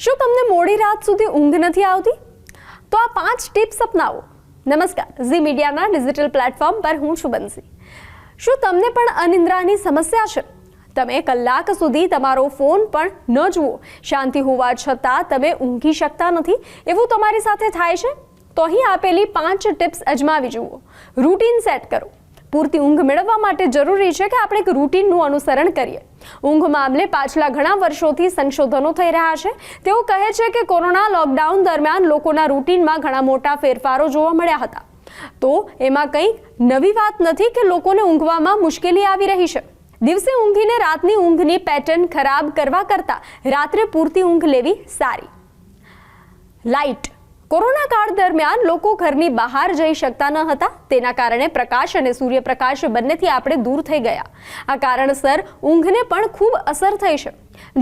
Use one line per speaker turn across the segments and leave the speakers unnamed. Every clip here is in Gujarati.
શું તમને મોડી રાત સુધી ઊંઘ નથી આવતી? તો આ પાંચ ટિપ્સ અપનાવો. નમસ્કાર, ઝી મીડિયાના ડિજિટલ પ્લેટફોર્મ પર હું છું બંસી શું તમને પણ અનિદ્રાની સમસ્યા છે? તમે કલાક સુધી તમારો ફોન પણ ન જુઓ. શાંતિ હોવા છતાં તમે ઊંઘી શકતા નથી. એવું તમારી સાથે થાય છે? તો અહીં આપેલી પાંચ ટિપ્સ અજમાવી જુઓ. રૂટીન સેટ કરો. પૂરતી ઊંઘ મેળવવા માટે જરૂરી છે કે આપણે એક રૂટીનનું અનુસરણ કરીએ. ઊંઘ મામલે પાછલા ઘણા વર્ષોથી સંશોધનો થઈ રહ્યા છે. તેઓ કહે છે કે કોરોના લોકડાઉન દરમિયાન લોકોના રૂટીનમાં ઘણા મોટા ફેરફારો જોવા મળ્યા હતા. તો એમાં કંઈક નવી વાત નથી કે લોકોને ઊંઘવામાં મુશ્કેલી આવી રહી છે? દિવસે ઊંઘીને રાતની ઊંઘની પેટર્ન ખરાબ કરવા કરતાં રાત્રે પૂરતી ઊંઘ લેવી સારી. લાઇટ કોરોના કાળ દરમિયાન લોકો ઘરની બહાર જઈ શકતા ન હતા. તેના કારણે પ્રકાશ અને સૂર્યપ્રકાશ બંનેથી આપણે દૂર થઈ ગયા. આ કારણસર ઊંઘને પણ ખૂબ અસર થઈ છે.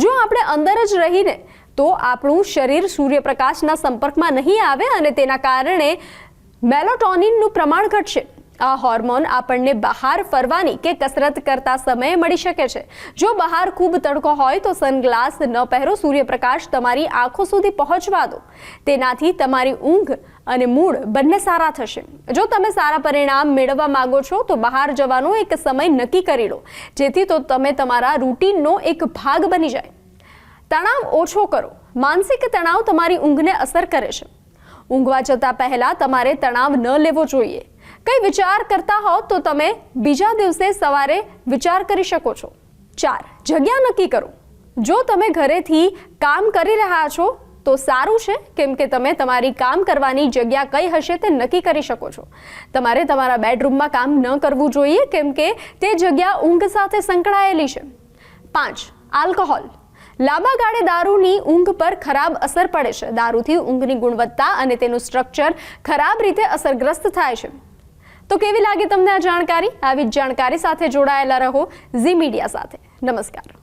જો આપણે અંદર જ રહીને તો આપણું શરીર સૂર્યપ્રકાશના સંપર્કમાં નહીં આવે અને તેના કારણે મેલોટોનિનનું પ્રમાણ ઘટશે. આ હોર્મોન આપણને બહાર ફરવાની કે કસરત કરતા સમયે મળી શકે છે. જો બહાર ખૂબ તડકો હોય તો સનગ્લાસ ન પહેરો, સૂર્યપ્રકાશ તમારી આંખો સુધી પહોંચવા દો. તેનાથી તમારી ઊંઘ અને મૂડ બંને સારા થશે. જો તમે સારા પરિણામ મેળવવા માંગો છો, તો બહાર જવાનો એક સમય નક્કી કરી લો, જેથી તો તમે તમારા રૂટીનનો એક ભાગ બની જાય. તણાવ ઓછો કરો. માનસિક તણાવ તમારી ઊંઘને અસર કરે છે. ઊંઘવા જતા પહેલા તમારે તણાવ ન લેવો જોઈએ. કંઈ વિચાર કરતા હો તો તમે બીજા દિવસે સવારે વિચાર કરી શકો છો. ચાર, જગ્યા નક્કી કરો. જો તમે ઘરેથી કામ કરી રહ્યા છો, તો સારું છે, કેમ કે તમે તમારી કામ કરવાની જગ્યા કઈ હશે તે નક્કી કરી શકો છો. તમારે તમારા બેડરૂમમાં કામ ન કરવું જોઈએ, કેમ કે તે જગ્યા ઊંઘ સાથે સંકળાયેલી છે. પાંચ, આલ્કોહોલ. લાંબા ગાળે દારૂની ઊંઘ પર ખરાબ અસર પડે છે. દારૂથી ઊંઘની ગુણવત્તા અને તેનું સ્ટ્રક્ચર ખરાબ રીતે અસરગ્રસ્ત થાય છે. તો કેવી લાગી તમને આ જાણકારી? આવી જાણકારી સાથે જોડાયેલા રહો ઝી મીડિયા સાથે. નમસ્કાર.